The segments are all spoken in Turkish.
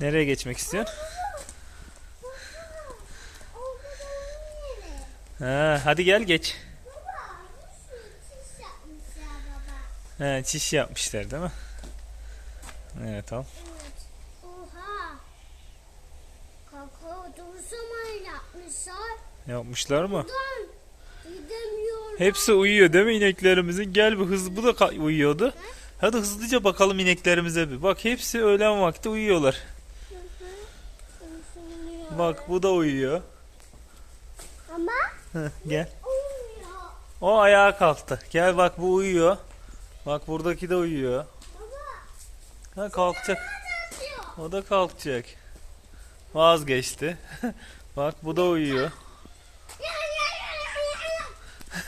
Nereye geçmek istiyorsun? Ha, hadi gel geç. He, çiş yapmışlar değil mi? Evet al. Oha. Kaka dursamayı yapmışlar. Yapmışlar mı? Hepsi uyuyor değil mi ineklerimizin? Gel bir hız bu da uyuyordu. Hadi hızlıca bakalım ineklerimize bir. Bak hepsi öğlen vakti uyuyorlar. Bak bu da uyuyor. Ama gel. O ayağa kalktı. Gel bak bu uyuyor. Bak buradaki de uyuyor. Baba. Ha kalkacak. O da kalkacak. Vazgeçti. bak bu da uyuyor.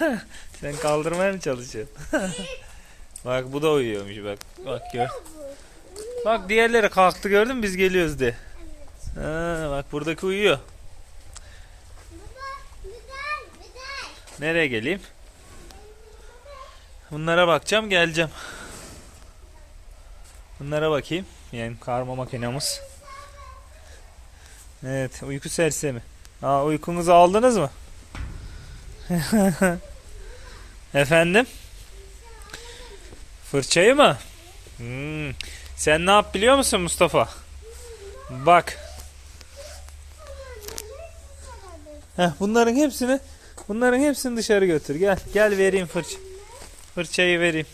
Sen kaldırmaya mı çalışıyorsun? bak bu da uyuyormuş bak. Bak gör. Bak diğerleri kalktı gördün mü biz geliyoruz de. Ha, bak buradaki uyuyor. Nereye geleyim? Bunlara bakacağım geleceğim. Bunlara bakayım. Yani karma makinamız. Evet uyku sersemi. Aa, uykunuzu aldınız mı? Efendim? Fırçayı mı? Hmm. Sen ne yap biliyor musun Mustafa? Bak. Heh, bunların hepsini bunların hepsini dışarı götür. Gel gel vereyim fırça. Fırçayı vereyim.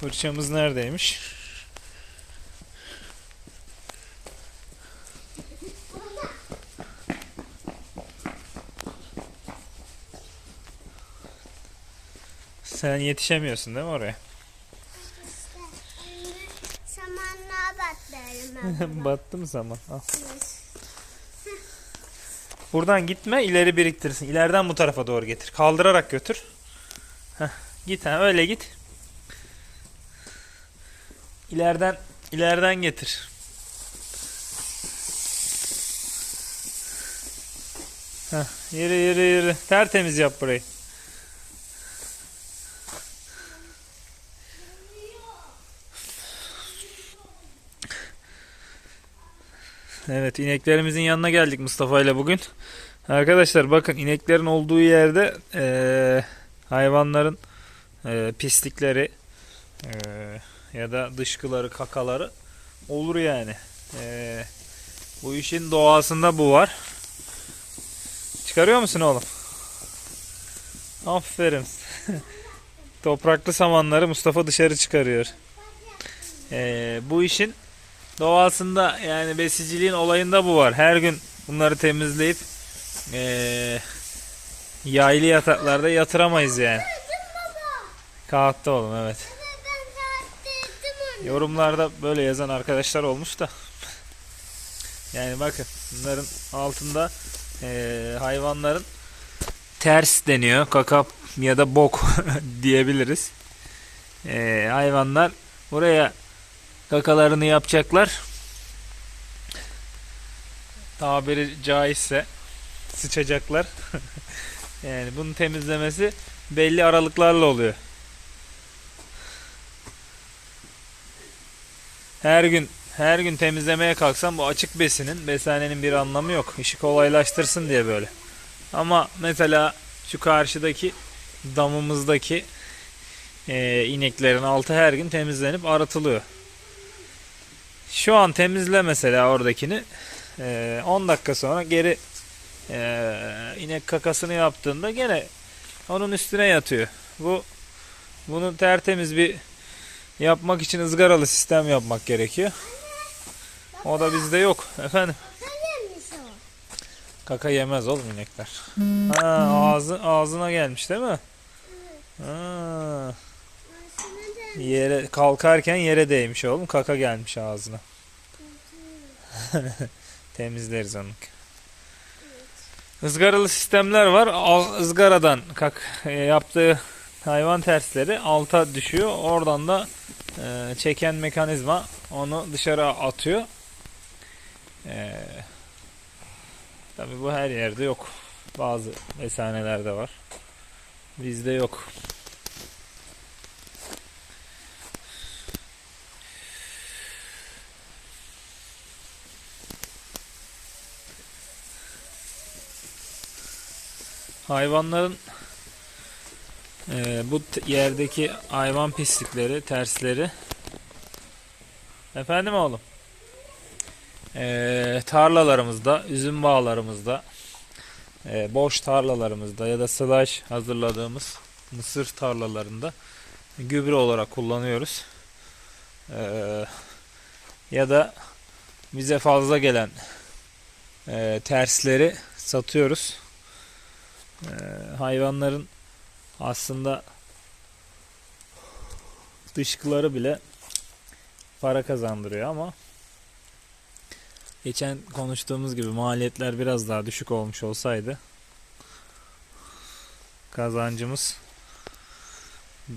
Fırçamız neredeymiş? Sen yetişemiyorsun değil mi oraya? Battı mı zaman? Al. Buradan gitme ileri biriktirsin. İleriden bu tarafa doğru getir. Kaldırarak götür. Heh, git ha öyle git. İleriden ileriden getir. Heh, yürü yürü yürü. Tertemiz yap burayı. Evet ineklerimizin yanına geldik Mustafa ile bugün. Arkadaşlar bakın ineklerin olduğu yerde eee, hayvanların eee, pislikleri eee, ya da dışkıları kakaları olur yani. Eee, bu işin doğasında bu var. Çıkarıyor musun oğlum? Aferin. Topraklı samanları Mustafa dışarı çıkarıyor. Eee, bu işin doğasında yani besiciliğin olayında bu var. Her gün bunları temizleyip eee yaylı yataklarda yatıramayız yani. Kalktı oğlum evet. Yorumlarda böyle yazan arkadaşlar olmuş da. Yani bakın bunların altında eee, hayvanların ters deniyor. Kaka ya da bok diyebiliriz. Eee, hayvanlar buraya kakalarını yapacaklar. Tabiri caizse sıçacaklar. yani bunun temizlemesi belli aralıklarla oluyor. Her gün her gün temizlemeye kalksam bu açık besinin besanenin bir anlamı yok. İşi kolaylaştırsın diye böyle. Ama mesela şu karşıdaki damımızdaki eee, ineklerin altı her gün temizlenip arıtılıyor. Şu an temizle mesela oradakini eee, 10 dakika sonra geri eee, inek kakasını yaptığında gene onun üstüne yatıyor. Bu bunu tertemiz bir yapmak için ızgaralı sistem yapmak gerekiyor. O da bizde yok efendim. Kaka yemez oğlum inekler. Ha, ağzı ağzına gelmiş değil mi? Ha, yere kalkarken yere değmiş oğlum. Kaka gelmiş ağzına. Temizleriz onu. Izgaralı sistemler var. Al- ızgaradan kak e, yaptığı hayvan tersleri alta düşüyor. Oradan da e, çeken mekanizma onu dışarı atıyor. E, Tabi bu her yerde yok. Bazı besanelerde var. Bizde yok. Hayvanların e, bu yerdeki hayvan pislikleri, tersleri efendim oğlum e, tarlalarımızda, üzüm bağlarımızda e, boş tarlalarımızda ya da slash hazırladığımız mısır tarlalarında gübre olarak kullanıyoruz. E, ya da bize fazla gelen e, tersleri satıyoruz. E, hayvanların aslında dışkıları bile para kazandırıyor ama geçen konuştuğumuz gibi maliyetler biraz daha düşük olmuş olsaydı kazancımız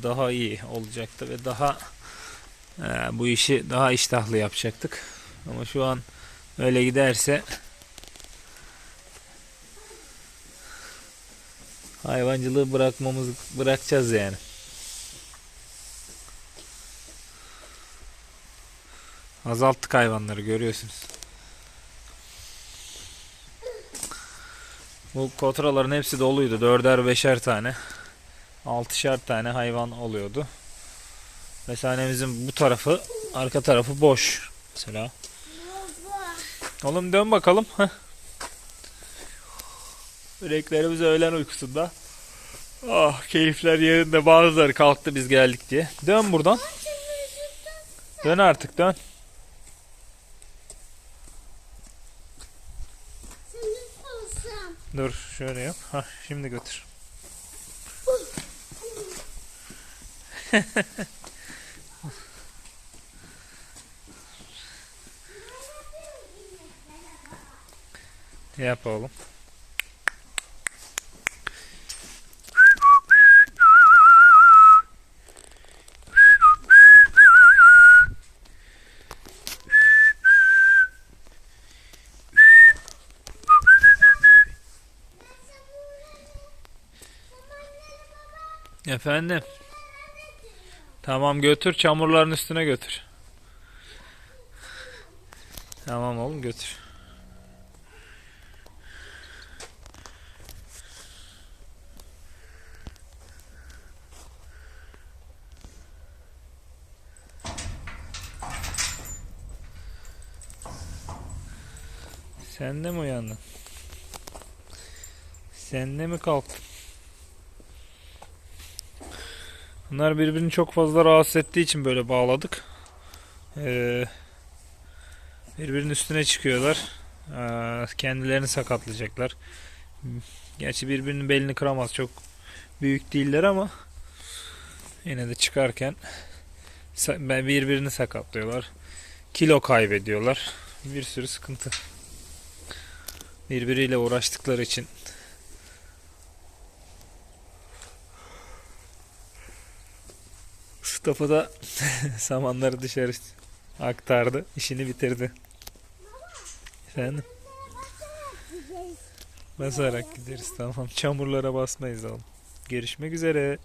daha iyi olacaktı ve daha e, bu işi daha iştahlı yapacaktık. Ama şu an öyle giderse hayvancılığı bırakmamız bırakacağız yani. Azalttık hayvanları görüyorsunuz. Bu kotraların hepsi doluydu. Dörder beşer tane. Altışar tane hayvan oluyordu. Mesanemizin bu tarafı, arka tarafı boş. Mesela. Oğlum dön bakalım. Heh. Renklerimiz öğlen uykusunda. Ah keyifler yerinde bazıları kalktı biz geldik diye. Dön buradan. Dön artık dön. Dur şöyle yap. Hah şimdi götür. Yap oğlum. Efendim. Tamam götür çamurların üstüne götür. Tamam oğlum götür. Sen de mi uyandın? Sen de mi kalktın? Bunlar birbirini çok fazla rahatsız ettiği için böyle bağladık. Ee, birbirinin üstüne çıkıyorlar. Ee, kendilerini sakatlayacaklar. Gerçi birbirinin belini kıramaz. Çok büyük değiller ama yine de çıkarken ben- birbirini sakatlıyorlar. Kilo kaybediyorlar. Bir sürü sıkıntı. Birbiriyle uğraştıkları için Mustafa da samanları dışarı aktardı. işini bitirdi. Efendim? Basarak gideriz tamam. Çamurlara basmayız oğlum. Görüşmek üzere.